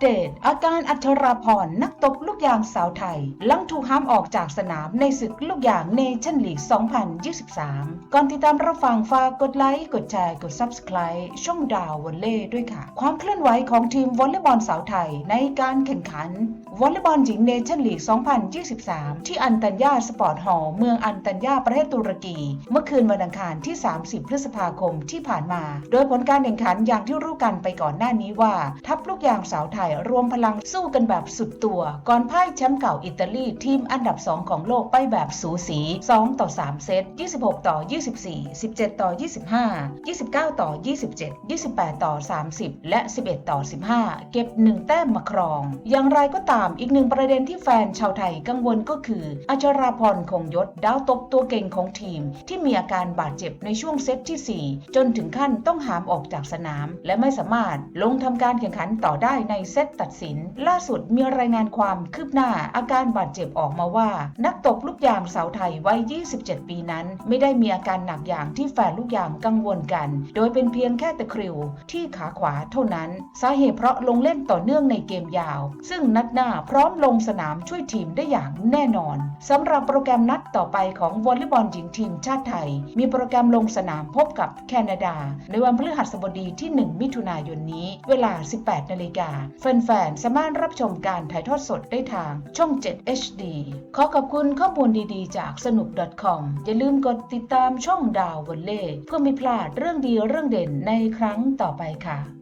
เดต อาการอัชราพรนักตบลูกยางสาวไทย หลังถูกห้ามออกจากสนามในศึกลูกยางเนชั่นลีก 2023 ก่อนติดตามรับฟังฝากกดไลค์ กดแชร์ กด Subscribe ช่องดาววอลเล่ด้วยค่ะ ความเคลื่อนไหวของทีมวอลเลย์บอลสาวไทยในการแข่งขันวอลเลย์บอลหญิงเนชั่นลีก 2023 ที่อันตัญญาสปอร์ตฮอลล์เมืองอันตัญญาประเทศตุรกี เมื่อคืนวันอังคารที่ 30 พฤษภาคมที่ผ่านมา โดยผลการแข่งขันอย่างที่รู้กันไปก่อนหน้านี้ว่า ทัพลูกยางสาวไทยรวมพลังสู้กันแบบสุดตัว ก่อนพ่ายแชมป์เก่าอิตาลีทีมอันดับ 2 ของโลกไปแบบสูสี 2 ต่อ 3 เซต 26 ต่อ 24 17 ต่อ 25 29 ต่อ 27 28 ต่อ 30 และ 11 ต่อ 15 เก็บ 1 แต้มมาครอง อย่างไรก็ตามอีกหนึ่งประเด็นที่แฟนชาวไทยกังวลก็คือ อัชราพรคงยศดาวตบตัวเก่งของทีม ที่มีอาการบาดเจ็บในช่วงเซตที่ 4 จนถึงขั้นต้องหามออกจากสนาม และไม่สามารถลงทำการแข่งขันต่อได้ในเซตตัดสิน ล่าสุดมีรายงานความคืบหน้าอาการบาดเจ็บออกมาว่า นักตบลูกยางสาวไทยวัย 27 ปีนั้น ไม่ได้มีอาการหนักอย่างที่แฟนลูกยางกังวลกัน โดยเป็นเพียงแค่ตะคริวที่ขาขวาเท่านั้น สาเหตุเพราะลงเล่นต่อเนื่องในเกมยาว ซึ่งนัดหน้าพร้อมลงสนามช่วยทีมได้อย่างแน่นอนสำหรับโปรแกรมนัดต่อไปของวอลเลย์บอลหญิงทีมชาติไทย มีโปรแกรมลงสนามพบกับแคนาดา ในวันพฤหัสบดีที่ 1 มิถุนายนนี้ เวลา 18 นาฬิกาแฟนๆ สามารถรับชมการถ่ายทอดสดได้ทางช่อง 7 HD ขอขอบคุณข้อมูลดีๆ จากสนุก .com อย่าลืมกดติดตามช่องดาววอลเล่เพื่อไม่พลาดเรื่องดีเรื่องเด่นในครั้งต่อไปค่ะ